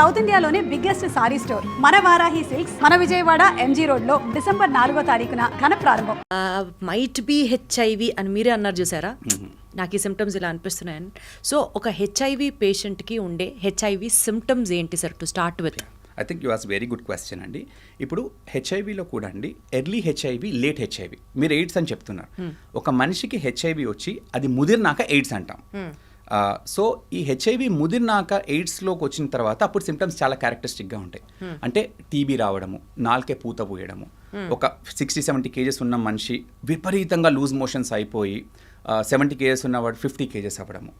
South ఇండియాలోనే biggest sorry store. మన Varahi silks మన విజయవాడ ఎంజీ రోడ్లో డిసెంబర్ నాలుగో తారీఖున ఘన ప్రారంభం. మైట్ బి హెచ్ఐవి అని మీరే అన్నారు చూసారా? నాకు ఈ సిమ్టమ్స్ ఇలా అనిపిస్తున్నాయని. సో ఒక హెచ్ఐవి పేషెంట్కి ఉండే హెచ్ఐవి సిమ్టమ్స్ ఏంటి sir to start with I think you ask very good question అండి. ఇప్పుడు హెచ్ఐవిలో కూడా అండి ఎర్లీ హెచ్ఐవి లేట్ హెచ్ఐవి మీరు ఎయిడ్స్ అని చెప్తున్నారు. ఒక మనిషికి హెచ్ఐవి వచ్చి అది ముదిరినాక ఎయిడ్స్ అంటాం. సో ఈ హెచ్ఐవి ముదిరినాక ఎయిడ్స్లోకి వచ్చిన తర్వాత అప్పుడు సిమ్టమ్స్ చాలా క్యారెక్టరిస్టిక్గా ఉంటాయి. అంటే టీబీ రావడము నాలుకే పూత పోయడము. ఒక సిక్స్టీ సెవెంటీ కేజెస్ ఉన్న మనిషి విపరీతంగా లూజ్ మోషన్స్ అయిపోయి సెవెంటీ కేజెస్ ఉన్నవాడు ఫిఫ్టీ కేజెస్ అవ్వడము.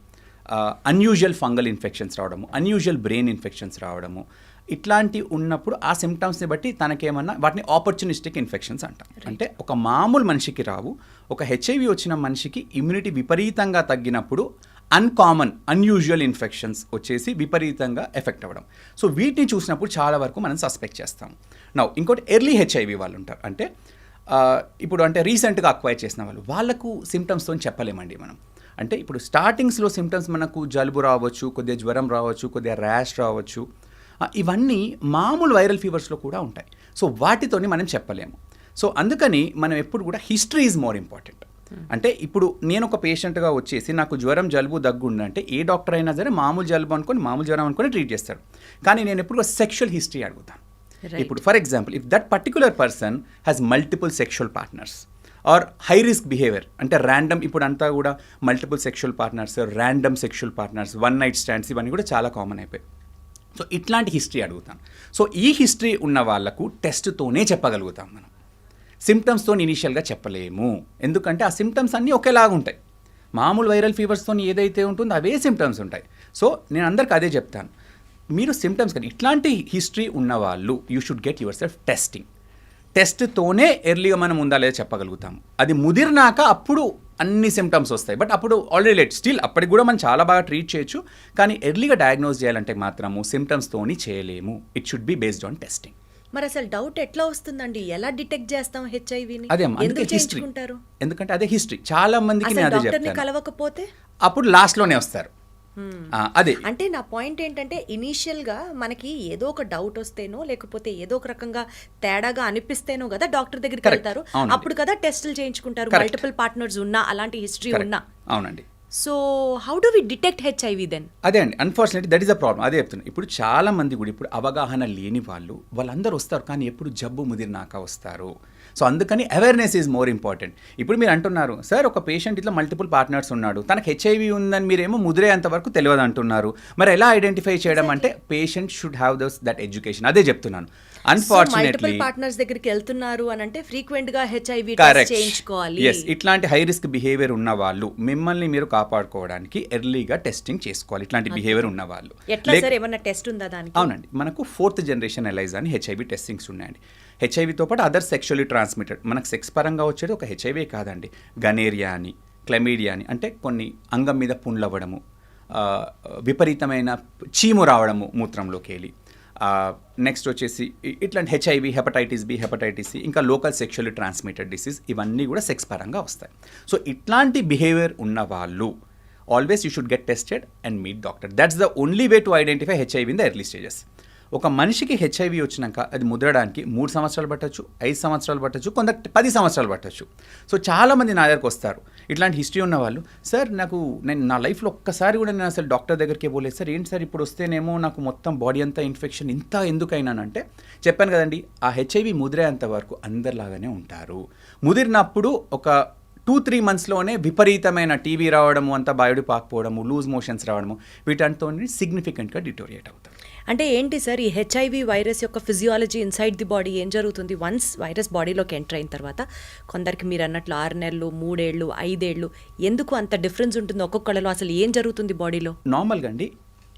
అన్యూజువల్ ఫంగల్ ఇన్ఫెక్షన్స్ రావడము అన్యూజువల్ బ్రెయిన్ ఇన్ఫెక్షన్స్ రావడము. ఇట్లాంటి ఉన్నప్పుడు ఆ సిమ్టమ్స్ని బట్టి తనకేమన్నా వాటిని ఆపర్చునిస్టిక్ ఇన్ఫెక్షన్స్ అంటాం. అంటే ఒక మామూలు మనిషికి రావు ఒక హెచ్ఐవి వచ్చిన మనిషికి ఇమ్యూనిటీ విపరీతంగా తగ్గినప్పుడు అన్కామన్ అన్యూజువల్ ఇన్ఫెక్షన్స్ వచ్చేసి విపరీతంగా ఎఫెక్ట్ అవ్వడం. సో వీటిని చూసినప్పుడు చాలా వరకు మనం సస్పెక్ట్ చేస్తాం. నౌ ఇంకోటి ఎర్లీ హెచ్ఐవి వాళ్ళు ఉంటారు. అంటే ఇప్పుడు అంటే రీసెంట్గా అక్వైర్ చేసిన వాళ్ళు వాళ్ళకు సిమ్టమ్స్తో చెప్పలేమండి మనం. అంటే ఇప్పుడు స్టార్టింగ్స్లో సిమ్టమ్స్ మనకు జలుబు రావచ్చు కొద్దిగా జ్వరం రావచ్చు కొద్దిగా ర్యాష్ రావచ్చు. ఇవన్నీ మామూలు వైరల్ ఫీవర్స్లో కూడా ఉంటాయి. సో వాటితోని మనం చెప్పలేము. సో అందుకని మనం ఎప్పుడు కూడా హిస్టరీ ఈజ్ మోర్ ఇంపార్టెంట్ అంటే ఇప్పుడు నేను ఒక పేషెంట్గా వచ్చేసి నాకు జ్వరం జలుబు దగ్గు ఉందంటే ఏ డాక్టర్ అయినా సరే మామూలు జలుబు అనుకొని మామూలు జ్వరం అనుకొని ట్రీట్ చేస్తాడు కానీ నేను ఎప్పుడు సెక్షువల్ హిస్టరీ అడుగుతాను. ఇప్పుడు for example if that particular person has multiple sexual partners or high risk behaviour అంటే ర్యాండమ్ ఇప్పుడు అంతా కూడా multiple sexual partners random sexual partners one night stands ఇవన్నీ కూడా చాలా కామన్ అయిపోయాయి. సో ఇట్లాంటి హిస్టరీ అడుగుతాను. సో ఈ హిస్టరీ ఉన్న వాళ్ళకు టెస్ట్తోనే చెప్పగలుగుతాం మనం. సిమ్టమ్స్తో ఇనీషియల్గా చెప్పలేము. ఎందుకంటే ఆ సిమ్టమ్స్ అన్నీ ఒకేలాగా ఉంటాయి. మామూలు వైరల్ ఫీవర్స్తో ఏదైతే ఉంటుందో అవే సిమ్టమ్స్ ఉంటాయి. సో నేను అందరికీ అదే చెప్తాను. మీరు సిమ్టమ్స్ కానీ ఇట్లాంటి హిస్టరీ ఉన్నవాళ్ళు you should get yourself testing టెస్ట్తోనే ఎర్లీగా మనం ఉందా లేదా చెప్పగలుగుతాము. అది ముదిరినాక అప్పుడు అన్ని సిమ్టమ్స్ వస్తాయి. బట్ అప్పుడు ఆల్రెడీ లేట్ స్టిల్ అప్పటికి కూడా మనం చాలా బాగా ట్రీట్ చేయొచ్చు. కానీ ఎర్లీగా డయాగ్నోస్ చేయాలంటే మాత్రము సిమ్టమ్స్తోని చేయలేము. It should be based on testing మరి అసలు డౌట్ ఎట్లా వస్తుందండి? ఎలా డిటెక్ట్ చేస్తాం హెచ్ఐవిని అదే ఎందుకు చేయించుకుంటారు? ఎందుకంటే అదే హిస్టరీ చాలా మందికి అసలు నేను అదే డాక్టర్ని చెప్తాను. కలవకపోతే? అప్పుడు లాస్ట్లోనే వస్తారు. ఆ, అదే. అంటే నా పాయింట్ ఏంటంటే ఇనీషియల్గా మనకి ఏదో ఒక డౌట్ వస్తేనో లేకపోతే ఏదో ఒక రకంగా తేడాగా అనిపిస్తేనో కదా డాక్టర్ దగ్గరికి. వెళ్తారు. అప్పుడు కదా టెస్టులు చేయించుకుంటారు. మల్టిపుల్ పార్ట్నర్స్ ఉన్నా అలాంటి హిస్టరీ. ఉన్నా. అవునండి. So how do we detect HIV then అదే అండి. Unfortunately that is a problem అదే చెప్తున్నాను ఇప్పుడు చాలా మంది కూడా ఇప్పుడు అవగాహన లేని వాళ్ళు వాళ్ళందరూ వస్తారు కానీ ఎప్పుడు జబ్బు ముదిరినాక వస్తారు. సో అందుకని అవేర్నెస్ ఈజ్ మోర్ ఇంపార్టెంట్ ఇప్పుడు మీరు అంటున్నారు సార్ ఒక పేషెంట్ ఇట్లా మల్టిపుల్ పార్ట్నర్స్ ఉన్నాడు. తనకు హెచ్ఐవి ఉందని మీరేమో ముదిరేంత వరకు తెలియదు అంటున్నారు. మరి ఎలా ఐడెంటిఫై చేయడం అంటే patient should have this that education అదే చెప్తున్నాను. అన్ఫార్చునేట్లీ పార్ట్నర్స్ దగ్గరికి వెళ్తున్నారు అని అంటే ఫ్రీక్వెంట్గా హెచ్ఐవి చేయించుకోవాలి. ఎస్ ఇట్లాంటి హై రిస్క్ బిహేవియర్ ఉన్న వాళ్ళు మిమ్మల్ని మీరు కాపాడుకోవడానికి ఎర్లీగా టెస్టింగ్ చేసుకోవాలి. ఇట్లాంటి బిహేవియర్ ఉన్న వాళ్ళు. ఎట్లా సార్ ఏమన్నా టెస్ట్ ఉందా దానికి? అవునండి. మనకు ఫోర్త్ జనరేషన్ ఎలైజ్ అని హెచ్ఐవి టెస్టింగ్స్ ఉన్నాయండి. హెచ్ఐవితో పాటు అదర్ సెక్షువల్లీ ట్రాన్స్మిటెడ్ మనకు సెక్స్ పరంగా వచ్చేది ఒక హెచ్ఐవే కాదండి. గనేరియా అని క్లెమీడియా అని అంటే కొన్ని అంగం మీద పుండ్లు అవ్వడము ఆ, విపరీతమైన చీము రావడము మూత్రంలోకి వెళ్ళి. నెక్స్ట్ వచ్చేసి ఇట్లాంటి HIV hepatitis B hepatitis C ఇంకా లోకల్ సెక్షువల్లీ ట్రాన్స్మిటెడ్ డిసీజ్ ఇవన్నీ కూడా సెక్స్ పరంగా వస్తాయి. సో ఇట్లాంటి బిహేవియర్ ఉన్న వాళ్ళు always you should get tested and meet doctor that's the only way to identify HIV in the early stages ఒక మనిషికి హెచ్ఐవి వచ్చినాక అది ముద్రడానికి మూడు సంవత్సరాలు పట్టచ్చు ఐదు సంవత్సరాలు పట్టచ్చు కొంత పది సంవత్సరాలు పట్టచ్చు. సో చాలామంది నా దగ్గరకు వస్తారు. ఇట్లాంటి హిస్టరీ ఉన్న వాళ్ళు సార్ నాకు నేను నా లైఫ్లో ఒక్కసారి కూడా నేను అసలు డాక్టర్ దగ్గరికి పోలేదు. సార్ ఏంటి సార్ ఇప్పుడు వస్తేనేమో నాకు మొత్తం బాడీ అంతా ఇన్ఫెక్షన్ ఇంత ఎందుకైనానంటే చెప్పాను కదండి ఆ హెచ్ఐవి ముదిరేంత వరకు అందరిలాగానే ఉంటారు. ముదిరినప్పుడు ఒక టూ త్రీ మంత్స్లోనే విపరీతమైన టీవీ రావడము అంతా బయోడి పాకపోవడము లూజ్ మోషన్స్ రావడము వీటంతో సిగ్నిఫికెంట్గా డిటోరియేట్ అవుతారు. అంటే ఏంటి సార్ ఈ హెచ్ఐవి వైరస్ యొక్క ఫిజియాలజీ ఇన్సైడ్ ది బాడీ ఏం జరుగుతుంది? వన్స్ వైరస్ బాడీలోకి ఎంటర్ అయిన తర్వాత కొందరికి మీరు అన్నట్లు ఆరు నెలలు మూడేళ్ళు ఐదేళ్ళు ఎందుకు అంత డిఫరెన్స్ ఉంటుంది ఒక్కొక్కళ్ళలో అసలు ఏం జరుగుతుంది బాడీలో? నార్మల్గా అండి.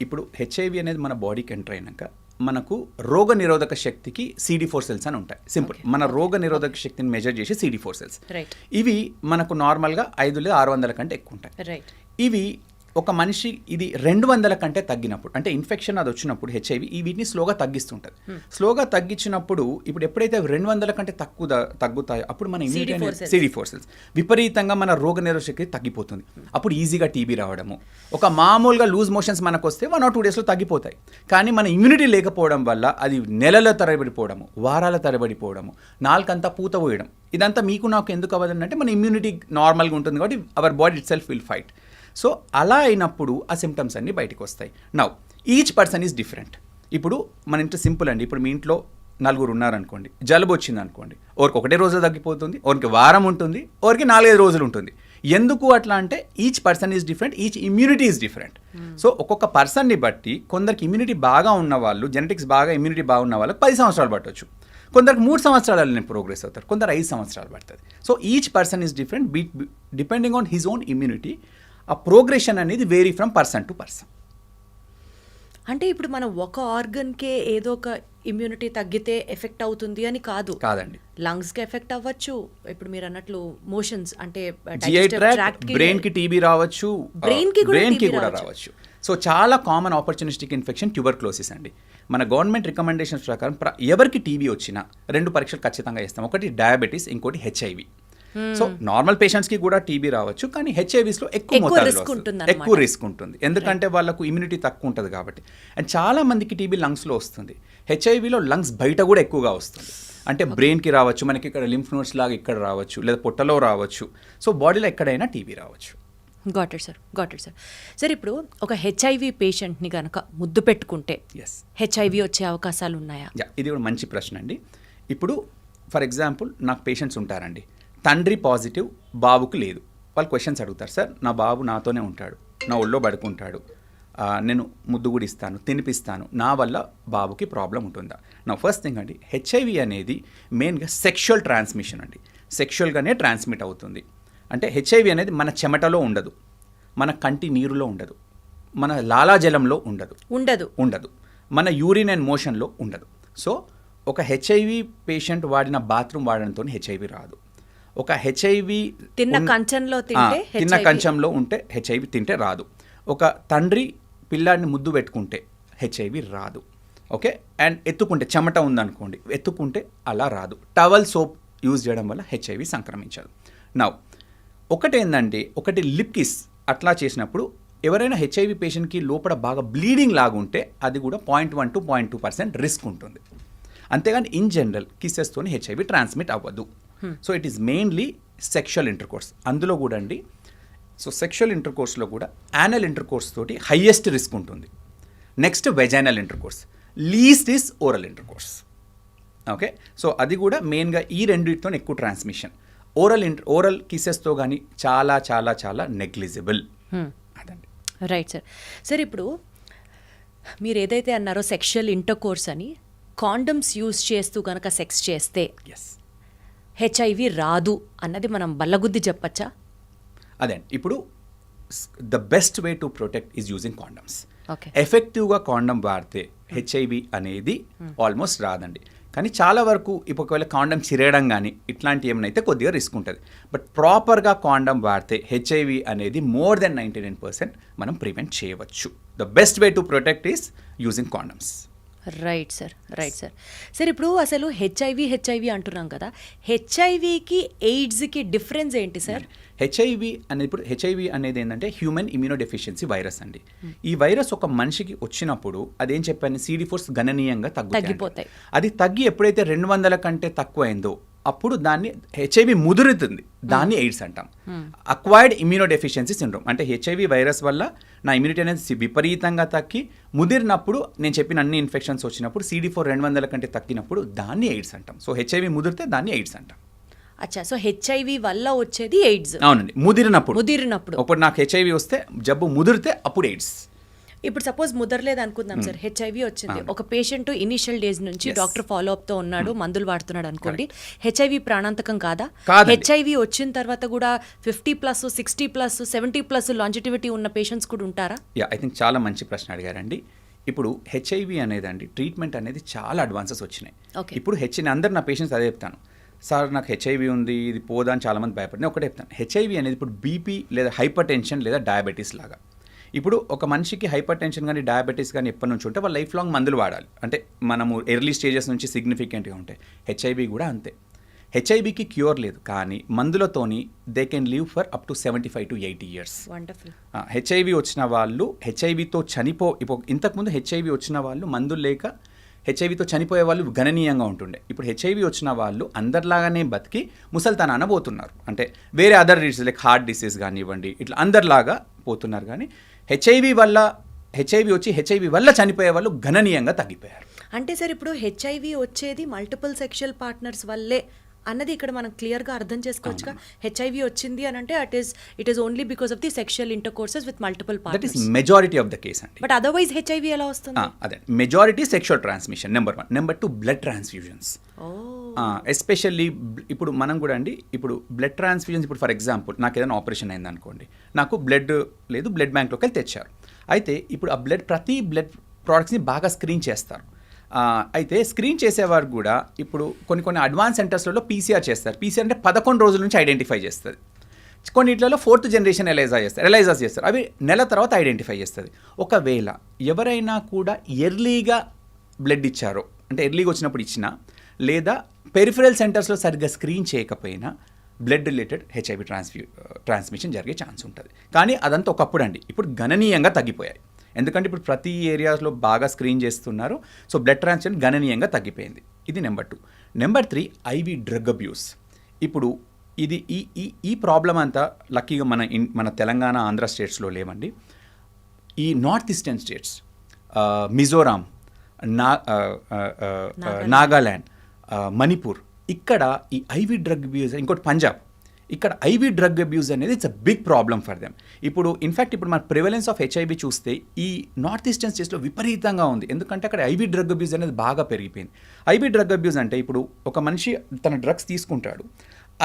ఇప్పుడు హెచ్ఐవి అనేది మన బాడీకి ఎంటర్ అయినాక మనకు రోగ నిరోధక శక్తికి సిడి ఫోర్ సెల్స్ అని ఉంటాయి. సింపుల్ మన రోగ నిరోధక శక్తిని మెజర్ చేసి సిడి ఫోర్ సెల్స్ రైట్ ఇవి మనకు నార్మల్గా ఐదు లేదా ఆరు వందల కంటే ఎక్కువ ఉంటాయి. రైట్ ఇవి ఒక మనిషి ఇది రెండు వందల కంటే తగ్గినప్పుడు అంటే ఇన్ఫెక్షన్ అది వచ్చినప్పుడు హెచ్ఐవి ఈ వీటిని స్లోగా తగ్గిస్తుంటుంది. స్లోగా తగ్గించినప్పుడు ఇప్పుడు ఎప్పుడైతే రెండు వందల కంటే తక్కువ తగ్గుతాయో అప్పుడు మన immunity CD4 cells. CD four cells విపరీతంగా మన రోగ శక్తి తగ్గిపోతుంది. అప్పుడు ఈజీగా టీబీ రావడము. ఒక మామూలుగా లూజ్ మోషన్స్ మనకు వస్తే వన్ ఆర్ టూ డేస్లో తగ్గిపోతాయి. కానీ మన ఇమ్యూనిటీ లేకపోవడం వల్ల అది నెలల తరబడిపోవడము వారాల తరబడిపోవడము నాలుకంతా పూత పోయడం. ఇదంతా మీకు నాకు ఎందుకు అవ్వదు అంటే మన ఇమ్యూనిటీ నార్మల్గా ఉంటుంది కాబట్టి our body itself will fight so అలా అయినప్పుడు ఆ సిమ్టమ్స్ అన్నీ బయటకు వస్తాయి now each person is different ఇప్పుడు మన ఇంట్లో సింపుల్ అండి. ఇప్పుడు మీ ఇంట్లో నలుగురు ఉన్నారనుకోండి జలుబు వచ్చింది అనుకోండి ఓరికి ఒకటే రోజు తగ్గిపోతుంది ఓరికి వారం ఉంటుంది ఓరికి నాలుగైదు రోజులు ఉంటుంది. ఎందుకు అట్లా అంటే each person is different each immunity is different so ఒక్కొక్క పర్సన్ని బట్టి కొందరికి ఇమ్యూనిటీ బాగా ఉన్న వాళ్ళు జెనెటిక్స్ బాగా ఇమ్యూనిటీ బాగున్న వాళ్ళకి పది సంవత్సరాలు పట్టవచ్చు కొందరికి మూడు సంవత్సరాలు ప్రోగ్రెస్ అవుతారు కొందరు ఐదు సంవత్సరాలు పడుతుంది. So each person is different be depending on his own immunity ఆ ప్రోగ్రెషన్ అనేది vary from person to person. అంటే ఇప్పుడు మనం ఒక ఆర్గన్కే ఏదో ఒక ఇమ్యూనిటీ తగ్గితే ఎఫెక్ట్ అవుతుంది అని కాదు. కాదండి. లంగ్స్కి ఎఫెక్ట్ అవ్వచ్చు. ఇప్పుడు మీరు అన్నట్లు మోషన్స్ అంటే బ్రెయిన్కి టీబీ రావచ్చు Brain కి బ్రెయిన్కి కూడా రావచ్చు. సో చాలా కామన్ ఆపర్చునిస్టిక్ ఇన్ఫెక్షన్ ట్యూబర్క్లోసిస్ అండి. మన గవర్నమెంట్ రికమెండేషన్స్ ప్రకారం ప్ర- ఎవరికి టీబీ వచ్చినా రెండు పరీక్షలు ఖచ్చితంగా ఇస్తాం ఒకటి డయాబెటీస్ ఇంకోటి హెచ్ఐవి. సో నార్మల్ పేషెంట్స్కి కూడా టీబీ రావచ్చు కానీ హెచ్ఐవిస్లో ఎక్కువ ఎక్కువ మోతాదులో రిస్క్ ఉంటుంది. ఎందుకంటే వాళ్ళకు ఇమ్యూనిటీ తక్కువ ఉంటుంది కాబట్టి. అండ్ చాలా మందికి టీబీ లంగ్స్లో వస్తుంది. హెచ్ఐవిలో లంగ్స్ బయట కూడా ఎక్కువగా వస్తుంది. అంటే బ్రెయిన్కి రావచ్చు మనకి ఇక్కడ లింఫ్ నోట్స్ లాగా ఇక్కడ రావచ్చు లేదా పొట్టలో రావచ్చు. సో బాడీలో ఎక్కడైనా టీబీ రావచ్చు. Got it sir got it sir sir ఇప్పుడు ఒక హెచ్ఐవి పేషెంట్ని కనుక ముద్దు పెట్టుకుంటే ఎస్ హెచ్ఐవి వచ్చే అవకాశాలు ఉన్నాయా? ఇది కూడా మంచి ప్రశ్న అండి. ఇప్పుడు ఫర్ ఎగ్జాంపుల్ నాకు పేషెంట్స్ ఉంటారండి. తండ్రి పాజిటివ్ బాబుకు లేదు. వాళ్ళు క్వశ్చన్స్ అడుగుతారు సార్ నా బాబు నాతోనే ఉంటాడు నా ఒళ్ళో పడుకుంటాడు నేను ముద్దు కూడా ఇస్తాను తినిపిస్తాను నా వల్ల బాబుకి ప్రాబ్లం ఉంటుందా? నా ఫస్ట్ థింగ్ అండి హెచ్ఐవి అనేది మెయిన్గా సెక్షువల్ ట్రాన్స్మిషన్ అండి. సెక్షువల్గానే ట్రాన్స్మిట్ అవుతుంది. అంటే హెచ్ఐవి అనేది మన చెమటలో ఉండదు మన కంటి నీరులో ఉండదు మన లాలాజలంలో ఉండదు. ఉండదు. ఉండదు. మన యూరిన్ అండ్ మోషన్లో ఉండదు. సో ఒక హెచ్ఐవి పేషెంట్ వాడిన బాత్రూమ్ వాడడంతో హెచ్ఐవి రాదు. ఒక హెచ్ఐవి తిన్న కంచంలో తింటే తిన్న కంచంలో ఉంటే హెచ్ఐవి తింటే రాదు. ఒక తండ్రి పిల్లాడిని ముద్దు పెట్టుకుంటే హెచ్ఐవి రాదు. ఓకే? అండ్ ఎత్తుకుంటే చెమట ఉందనుకోండి ఎత్తుకుంటే అలా రాదు. టవల్ సోప్ యూజ్ చేయడం వల్ల హెచ్ఐవి సంక్రమించదు. నవ్ ఒకటి ఏంటంటే ఒకటి లిప్ కిస్ అట్లా చేసినప్పుడు ఎవరైనా హెచ్ఐవి పేషెంట్కి లోపల బాగా బ్లీడింగ్ లాగుంటే అది కూడా point one to point two percent risk ఉంటుంది. అంతేగాని ఇన్ జనరల్ కిసెస్తోని హెచ్ఐవి ట్రాన్స్మిట్ అవ్వదు. So it is mainly sexual intercourse అందులో కూడా అండి సో సెక్షువల్ ఇంటర్ కోర్స్లో కూడా యానల్ ఇంటర్ కోర్స్ తోటి హయ్యెస్ట్ రిస్క్ ఉంటుంది. Next vaginal intercourse least is oral intercourse okay so అది కూడా మెయిన్గా ఈ రెండింటితో ఎక్కువ ట్రాన్స్మిషన్ ఓరల్ ఇంటర్ ఓరల్ కిసెస్తో కానీ చాలా చాలా చాలా నెగ్లిజిబుల్ అదండి. రైట్ సార్ సార్ ఇప్పుడు మీరు ఏదైతే అన్నారో సెక్షువల్ ఇంటర్ కోర్స్ అని కాండమ్స్ యూజ్ చేస్తూ కనుక సెక్స్ చేస్తే ఎస్ హెచ్ఐవి రాదు అన్నది మనం బల్లగుద్ది చెప్పచ్చా? అదే అండి ఇప్పుడు the best way to protect is using condoms ఎఫెక్టివ్గా కాండం వాడితే హెచ్ఐవి అనేది ఆల్మోస్ట్ రాదండి. కానీ చాలా వరకు ఇప్పుడు ఒకవేళ కాండం చిరేయడం కానీ ఇట్లాంటి ఏమైనా అయితే కొద్దిగా రిస్క్ ఉంటుంది. బట్ ప్రాపర్గా కాండం వాడితే హెచ్ఐవి అనేది more than ninety nine percent మనం ప్రివెంట్ చేయవచ్చు. The best way to protect is using condoms right sir right sir sir ఇప్పుడు అసలు హెచ్ఐవి హెచ్ఐవి అంటున్నాం కదా. హెచ్ఐవికి ఎయిడ్స్కి డిఫరెన్స్ ఏంటి సార్ హెచ్ఐవి అనేది ఇప్పుడు హెచ్ఐవి అనేది ఏంటంటే హ్యూమన్ ఇమ్యూనోడెఫిషియన్సీ వైరస్ అండి. ఈ వైరస్ ఒక మనిషికి వచ్చినప్పుడు అదేం చెప్పాను? సిడి ఫోర్స్ గణనీయంగా తగ్గుతాయి తగ్గిపోతాయి. అది తగ్గి ఎప్పుడైతే రెండు వందల కంటే తక్కువ అయిందో అప్పుడు దాన్ని హెచ్ఐవి ముదురుతుంది. దాన్ని ఎయిడ్స్ అంటాం. అక్వైర్డ్ ఇమ్యూనోడెఫిషియన్సీ సిండ్రోమ్ అంటే హెచ్ఐవి వైరస్ వల్ల నా ఇమ్యూనిటీ అనేది విపరీతంగా తగ్గి ముదిరినప్పుడు నేను చెప్పిన అన్ని ఇన్ఫెక్షన్స్ వచ్చినప్పుడు సిడి ఫోర్ రెండు వందల కంటే తగ్గినప్పుడు దాన్ని ఎయిడ్స్ అంటాం. సో హెచ్ఐవి ముదిరితే దాన్ని ఎయిడ్స్ అంటాం. అచ్చా. సో హెచ్ఐవి వల్ల వచ్చేది ఎయిడ్స్ అవునండి. ముదిరినప్పుడు. ముదిరినప్పుడు. ఇప్పుడు నాకు హెచ్ఐవి వస్తే జబ్బు ముదిరితే అప్పుడు ఎయిడ్స్ ఇప్పుడు సపోజ్ ముదరలేదు అనుకుందాం సార్ హెచ్ఐవి వచ్చింది. ఒక పేషెంట్ ఇనిషియల్ డేస్ నుంచి. డాక్టర్ ఫాలో అప్తో ఉన్నాడు మందులు వాడుతున్నాడు అనుకోండి. హెచ్ఐవి ప్రాణాంతకం కాదా. హెచ్ఐవి వచ్చిన తర్వాత కూడా fifty plus sixty plus seventy plus longevity ఉన్న పేషెంట్స్ కూడా ఉంటారా? యా ఐ థింక్ చాలా మంచి ప్రశ్న అడిగారండి. ఇప్పుడు హెచ్ఐవి అనేదండి ట్రీట్మెంట్ అనేది చాలా అడ్వాన్సెస్ వచ్చినాయి. ఇప్పుడు హెచ్ అందరు నా పేషెంట్స్ అదే చెప్తాను. సార్ నాకు హెచ్ఐవి ఉంది ఇది పోదా అని చాలామంది భయపడి నేను ఒకటే చెప్తాను. హెచ్ఐవి అనేది ఇప్పుడు బీపీ లేదా హైపర్ టెన్షన్ లేదా డయాబెటీస్ లాగా. ఇప్పుడు ఒక మనిషికి హైపర్ టెన్షన్ కానీ డయాబెటీస్ కానీ ఎప్పటి నుంచి ఉంటే వాళ్ళు లైఫ్ లాంగ్ మందులు వాడాలి. అంటే మనము ఎర్లీ స్టేజెస్ నుంచి సిగ్నిఫికెంట్గా ఉంటాయి హెచ్ఐవి కూడా అంతే. హెచ్ఐవికి క్యూర్ లేదు. కానీ మందులతోని they can live for up to seventy five to eighty years HIV వచ్చిన వాళ్ళు హెచ్ఐవితో చనిపో ఇప్పుడు ఇంతకుముందు హెచ్ఐవి వచ్చిన వాళ్ళు మందులు లేక హెచ్ఐవితో చనిపోయే వాళ్ళు గణనీయంగా ఉంటుండే. ఇప్పుడు హెచ్ఐవి వచ్చిన వాళ్ళు అందరిలాగానే బతికి ముసల్తనాన పోతున్నారు. అంటే వేరే other disease like heart disease కానివ్వండి ఇట్లా అందరిలాగా పోతున్నారు. కానీ హెచ్ఐవి వల్ల హెచ్ఐవి వచ్చి హెచ్ఐవి వల్ల చనిపోయే వాళ్ళు గణనీయంగా తగ్గిపోయారు. అంటే సార్ ఇప్పుడు హెచ్ఐవి వచ్చేది మల్టిపుల్ సెక్షువల్ పార్ట్నర్స్ వల్లే. అన్నది ఇక్కడ మనం క్లియర్గా అర్థం చేసుకోవచ్చుగా. హెచ్ఐవి వచ్చింది అని అంటే it is it is only because of the sexual intercourses with multiple that is partners majority of the case అండి బట్ అదర్వైజ్ హెచ్ఐవి ఎలా వస్తుంది? అదే. Majority sexual transmission number one number two blood transfusions especially ఇప్పుడు మనం కూడా అండి ఇప్పుడు blood transfusions ఇప్పుడు ఫర్ ఎగ్జాంపుల్ నాకు ఏదైనా ఆపరేషన్ అయింది అనుకోండి నాకు బ్లడ్ లేదు బ్లడ్ బ్యాంక్లోకి వెళ్ళి తెచ్చారు. అయితే ఇప్పుడు ఆ బ్లడ్ ప్రతి బ్లడ్ ప్రోడక్ట్స్ని బాగా స్క్రీన్ చేస్తారు. అయితే స్క్రీన్ చేసేవారు కూడా ఇప్పుడు కొన్ని కొన్ని అడ్వాన్స్ సెంటర్స్లలో పీసీఆర్ చేస్తారు. పీసీఆర్ అంటే పదకొండు రోజుల నుంచి ఐడెంటిఫై చేస్తుంది. కొన్నిట్లలో ఫోర్త్ జనరేషన్ ఎలైజా చేస్తారు. ఎలైజాస్ చేస్తారు. అవి నెల తర్వాత ఐడెంటిఫై చేస్తుంది. ఒకవేళ ఎవరైనా కూడా ఎర్లీగా బ్లడ్ ఇచ్చారో అంటే ఎర్లీగా వచ్చినప్పుడు ఇచ్చినా లేదా పెరిఫరల్ సెంటర్స్లో సరిగ్గా స్క్రీన్ చేయకపోయినా blood related HIV transfu transmission జరిగే ఛాన్స్ ఉంటుంది. కానీ అదంతా ఒకప్పుడు అండి ఇప్పుడు గణనీయంగా తగ్గిపోయాయి. ఎందుకంటే ఇప్పుడు ప్రతి ఏరియాస్లో బాగా స్క్రీన్ చేస్తున్నారు. సో బ్లడ్ ట్రాన్స్ఫ్యూషన్ గణనీయంగా తగ్గిపోయింది. ఇది number two. Number three IV drug abuse. ఇప్పుడు ఇది ఈ ఈ ఈ ప్రాబ్లం అంతా లక్కీగా మన ఇన్ మన తెలంగాణ ఆంధ్ర స్టేట్స్లో లేవండి. ఈ నార్త్ ఈస్టర్న్ స్టేట్స్ మిజోరాం నా నాగాల్యాండ్ మణిపూర్ ఇక్కడ ఈ ఐవి డ్రగ్ అబ్యూజ్ ఇంకోటి పంజాబ్. ఇక్కడ ఐవి డ్రగ్ అబ్యూజ్ అనేది it's a big problem for them. ఇప్పుడు ఇన్ఫాక్ట్ ఇప్పుడు మన ప్రివలెన్స్ ఆఫ్ హెచ్ఐవి చూస్తే ఈ నార్త్ ఈస్టర్న్ స్టేట్స్లో విపరీతంగా ఉంది. ఎందుకంటే అక్కడ ఐవి డ్రగ్ అబ్యూజ్ అనేది బాగా పెరిగిపోయింది. ఐవి డ్రగ్ అబ్యూజ్ అంటే ఇప్పుడు ఒక మనిషి తన డ్రగ్స్ తీసుకుంటాడు.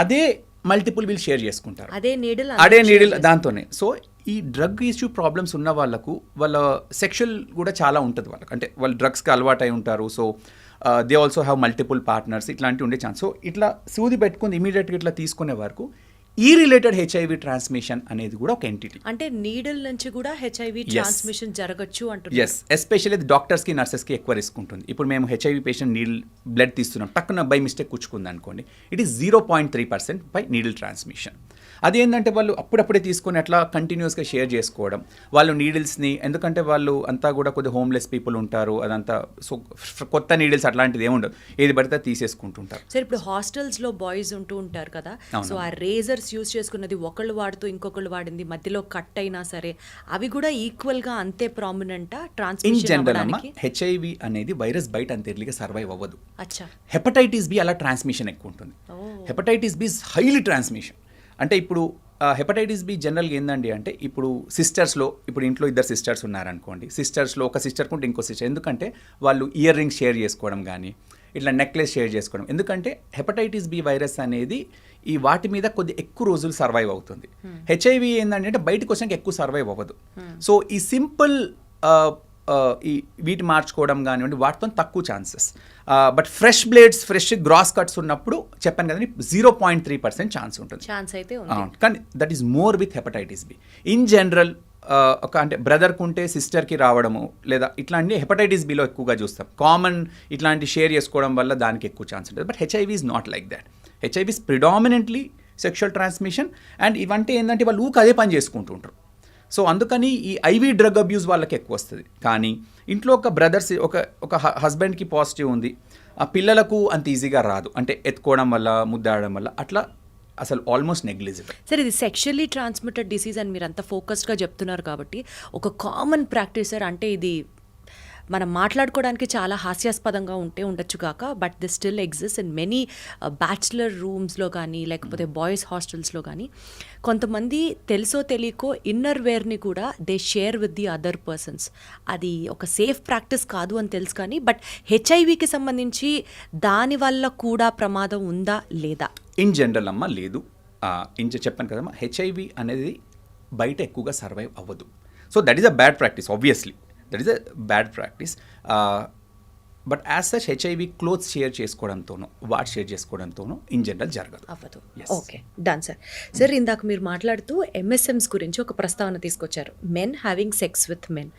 అదే మల్టిపుల్ వీళ్ళు షేర్ చేసుకుంటారు. అదే నీడిల్ అడే నీడిల్ దాంతోనే. సో ఈ డ్రగ్ ఇష్యూ ప్రాబ్లమ్స్ ఉన్న వాళ్ళకు వాళ్ళ సెక్షువల్ కూడా చాలా ఉంటుంది వాళ్ళకి. అంటే వాళ్ళు డ్రగ్స్కి అలవాటై ఉంటారు. So they also have multiple partners ఇట్లాంటివి ఉండే ఛాన్స్ సో ఇట్లా సూది పెట్టుకుని ఇమీడియట్గా ఇట్లా తీసుకునే వరకు ఈ రిలేటెడ్ హెచ్ఐవి ట్రాన్స్మిషన్ అనేది కూడా ఒక ఎంటిటీ అంటే నీడిల్ నుంచి కూడా హెచ్ఐవి. ట్రాన్స్మిషన్ జరగచ్చు అంటున్నారు. ఎస్ ఎస్పెషల్లీ డాక్టర్స్కి నర్సెస్కి ఎక్కువ రిస్క్ ఉంటుంది. ఇప్పుడు మేము హెచ్ఐవి పేషెంట్ నీడిల్ బ్లడ్ తీస్తున్నాం. టక్కున బై మిస్టేక్ కూర్చుకుంది అనుకోండి it is zero point three percent by needle transmission అదేంటంటే వాళ్ళు అప్పుడప్పుడే తీసుకొని అట్లా కంటిన్యూస్గా షేర్ చేసుకోవడం. వాళ్ళు నీడిల్స్ని ఎందుకంటే వాళ్ళు అంతా కూడా కొద్దిగా హోమ్లెస్ పీపుల్ ఉంటారు అదంతా సో కొత్త నీడిల్స్ అట్లాంటిది ఏముండదు ఏది పడితే తీసేసుకుంటుంటారు. సరే ఇప్పుడు హాస్టల్స్లో బాయ్స్ ఉంటూ ఉంటారు కదా. సో ఆ రేజర్స్ యూజ్ చేసుకున్నది ఒకళ్ళు వాడుతూ ఇంకొకళ్ళు వాడింది మధ్యలో కట్ అయినా సరే అవి కూడా ఈక్వల్గా అంతే ప్రామినెంట్ ఇన్ జనరల్ అమ్మ హెచ్ఐవి అనేది వైరస్ బయట అంత ఎర్లీగా సర్వైవ్ అవ్వదు. హెపటైటిస్ బి అలా ట్రాన్స్మిషన్ ఎక్కువ ఉంటుంది. హెపటైటిస్ బి హైలీ ట్రాన్స్మిషన్ అంటే ఇప్పుడు హెపటైటిస్ బి జనరల్గా ఏందండి అంటే ఇప్పుడు సిస్టర్స్లో ఇప్పుడు ఇంట్లో ఇద్దరు సిస్టర్స్ ఉన్నారనుకోండి సిస్టర్స్లో ఒక సిస్టర్ కుంటే ఇంకో సిస్టర్ ఎందుకంటే వాళ్ళు ఇయర్ రింగ్స్ షేర్ చేసుకోవడం కానీ ఇట్లా నెక్లెస్ షేర్ చేసుకోవడం. ఎందుకంటే హెపటైటిస్ బి వైరస్ అనేది ఈ వాటి మీద కొద్ది ఎక్కువ రోజులు సర్వైవ్ అవుతుంది. హెచ్ఐవి ఏంటంటే బయటకు వచ్చాక ఎక్కువ సర్వైవ్ అవ్వదు. సో ఈ సింపుల్ ఈ వీటి మార్చుకోవడం కానివ్వండి వాటితో తక్కువ chances but fresh blades fresh gross cuts ఉన్నప్పుడు చెప్పాను కదండి zero point three percent chance ఉంటుంది. ఛాన్స్ అయితే. కానీ that is more with hepatitis B in general ఒక అంటే బ్రదర్కి ఉంటే సిస్టర్కి రావడము లేదా ఇట్లాంటి హెపటైటిస్ బిలో ఎక్కువగా చూస్తాం. కామన్ ఇట్లాంటి షేర్ చేసుకోవడం వల్ల దానికి ఎక్కువ ఛాన్స్ ఉంటుంది. But HIV is not like that HIV is predominantly sexual transmission and ఇవంటే ఏంటంటే వాళ్ళు ఊక అదే పని చేసుకుంటూ ఉంటారు. సో అందుకని ఈ ఐవీ డ్రగ్ అబ్యూస్ వాళ్ళకి ఎక్కువ వస్తుంది. కానీ ఇంట్లో ఒక బ్రదర్స్ ఒక ఒక హస్బెండ్కి పాజిటివ్ ఉంది ఆ పిల్లలకు అంత ఈజీగా రాదు. అంటే ఎత్తుకోవడం వల్ల ముద్దాడడం వల్ల అట్లా అసలు ఆల్మోస్ట్ నెగ్లిజిబుల్. సరే ఇది సెక్షువల్లీ ట్రాన్స్మిటెడ్ డిసీజ్ అని మీరు అంత ఫోకస్డ్గా చెప్తున్నారు కాబట్టి ఒక కామన్ ప్రాక్టీసర్ అంటే ఇది మనం మాట్లాడుకోవడానికి చాలా హాస్యాస్పదంగా ఉంటే ఉండొచ్చు కాక but the still exist in many bachelor రూమ్స్లో కానీ లేకపోతే బాయ్స్ హాస్టల్స్లో కానీ కొంతమంది తెలుసో తెలియకో ఇన్నర్ వేర్ని కూడా they share with the other persons. అది ఒక సేఫ్ ప్రాక్టీస్ కాదు అని తెలుసు కానీ బట్ హెచ్ఐవికి సంబంధించి దాని వల్ల కూడా ప్రమాదం ఉందా లేదా? ఇన్ జనరల్ అమ్మ లేదు. ఇన్ చెప్పాను కదమ్మా హెచ్ఐవి అనేది బయట ఎక్కువగా సర్వైవ్ అవ్వదు. So that is a bad practice obviously. That is a bad practice but as such HIV clothes share చేసుకోవడంతోనో what share చేసుకోవడంతోనో ఇన్ జనరల్ జరగదు. అవ్వదు. ఓకే డన్ సార్ సార్ ఇందాక మీరు మాట్లాడుతూ ఎంఎస్ఎంస్ గురించి ఒక ప్రస్తావన తీసుకొచ్చారు. Men having sex with men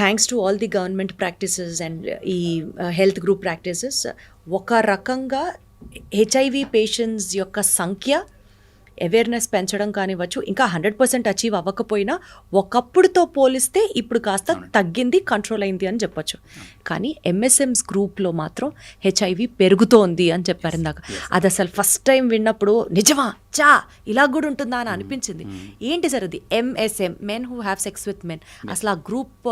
thanks to all the government practices and ఈ హెల్త్ గ్రూప్ ప్రాక్టీసెస్ ఒక రకంగా హెచ్ఐవి పేషెంట్స్ యొక్క సంఖ్య అవేర్నెస్ పెంచడం కానివ్వచ్చు ఇంకా హండ్రెడ్ పర్సెంట్ అచీవ్ అవ్వకపోయినా ఒకప్పుడుతో పోలిస్తే ఇప్పుడు కాస్త తగ్గింది కంట్రోల్ అయింది అని చెప్పొచ్చు. కానీ ఎంఎస్ఎంస్ గ్రూప్లో మాత్రం హెచ్ఐవి పెరుగుతోంది అని చెప్పారు ఇందాక. అది అసలు ఫస్ట్ టైం విన్నప్పుడు నిజమా? చా ఇలా కూడా ఉంటుందా అని అనిపించింది. ఏంటి సార్ అది? MSM men who have sex with men అసలు ఆ గ్రూప్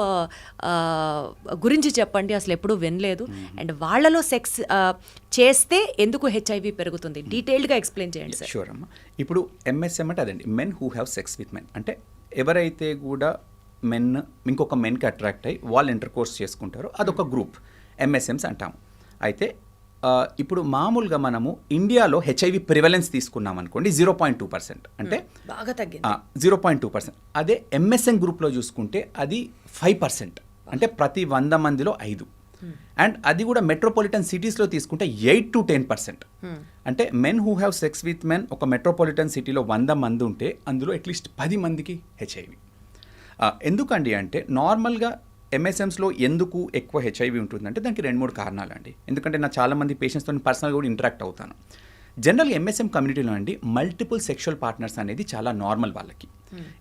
గురించి చెప్పండి అసలు ఎప్పుడూ వినలేదు. అండ్ వాళ్ళలో సెక్స్ చేస్తే ఎందుకు హెచ్ఐవి పెరుగుతుంది? డీటెయిల్డ్గా ఎక్స్ప్లెయిన్ చేయండి సార్. షూర్ అమ్మా. ఇప్పుడు ఎంఎస్ఎం అంటే అదండి men who have sex with men అంటే ఎవరైతే కూడా మెన్ ఇంకొక మెన్కి అట్రాక్ట్ అయ్యి వాళ్ళు ఇంటర్ కోర్స్ చేసుకుంటారో అదొక గ్రూప్ ఎంఎస్ఎంస్ అంటాము. అయితే ఇప్పుడు మామూలుగా మనము ఇండియాలో హెచ్ఐవి ప్రివలెన్స్ తీసుకున్నాం అనుకోండి జీరో పాయింట్ టూ పర్సెంట్ అంటే బాగా తగ్గింది. జీరో పాయింట్ టూ పర్సెంట్ అదే ఎంఎస్ఎన్ గ్రూప్లో చూసుకుంటే అది ఫైవ్ పర్సెంట్ అంటే ప్రతి వంద మందిలో ఐదు. అండ్ అది కూడా మెట్రోపాలిటన్ సిటీస్లో తీసుకుంటే ఎయిట్ టు టెన్ పర్సెంట్ అంటే men who have sex with men ఒక మెట్రోపాలిటన్ సిటీలో వంద మంది ఉంటే అందులో అట్లీస్ట్ పది మందికి హెచ్ఐవి ఎందుకండి అంటే నార్మల్గా ఎంఎస్ఎమ్స్లో ఎందుకు ఎక్కువ హెచ్ఐవి ఉంటుందంటే దానికి రెండు మూడు కారణాలు అండి ఎందుకంటే నా చాలామంది పేషెంట్స్తో పర్సనల్గా కూడా ఇంటరాక్ట్ అవుతాను. జనరల్గా ఎంఎస్ఎం కమ్యూనిటీలో అండి మల్టిపుల్ సెక్షువల్ పార్ట్నర్స్ అనేది చాలా నార్మల్ వాళ్ళకి.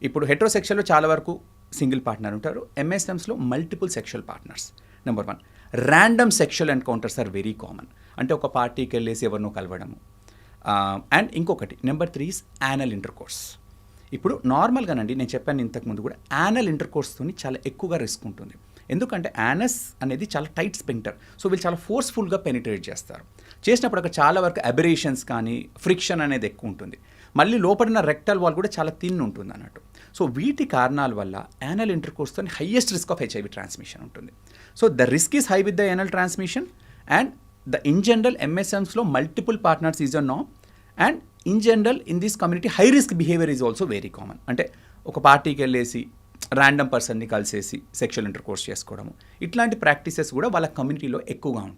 ఇప్పుడు హెట్రోసెక్షువల్లో చాలా వరకు సింగిల్ పార్ట్నర్ ఉంటారు. ఎంఎస్ఎమ్స్లో multiple sexual partners number one random sexual encounters are very common అంటే ఒక పార్టీకి వెళ్ళేసి ఎవరినో కలవడము. అండ్ ఇంకొకటి number three is anal intercourse ఇప్పుడు నార్మల్గానండి నేను చెప్పాను ఇంతకుముందు కూడా యానల్ ఇంటర్ కోర్స్తోని చాలా ఎక్కువగా రిస్క్ ఉంటుంది. ఎందుకంటే యానస్ అనేది చాలా టైట్ స్పెంటర్ సో వీళ్ళు చాలా ఫోర్స్ఫుల్గా పెనిట్రేట్ చేస్తారు. చేసినప్పుడు అక్కడ చాలా వరకు అబరేషన్స్ కానీ ఫ్రిక్షన్ అనేది ఎక్కువ ఉంటుంది. మళ్ళీ లోపడిన రెక్టల్ వాల్ కూడా చాలా థిన్ ఉంటుంది అన్నట్టు. సో వీటి కారణాల వల్ల యానల్ ఇంటర్ కోర్స్తో highest risk of HIV transmission ఉంటుంది. So the risk is high with the anal transmission and the in general ఎంఎస్ఎమ్స్లో multiple partners is a NAM and in general in this community high risk behaviour is also very common అంటే ఒక పార్టీకి వెళ్ళేసి random పర్సన్ని కలిసేసి sexual inter course చేసుకోవడము. ఇట్లాంటి practices కూడా వాళ్ళ కమ్యూనిటీలో ఎక్కువగా ఉంటాయి.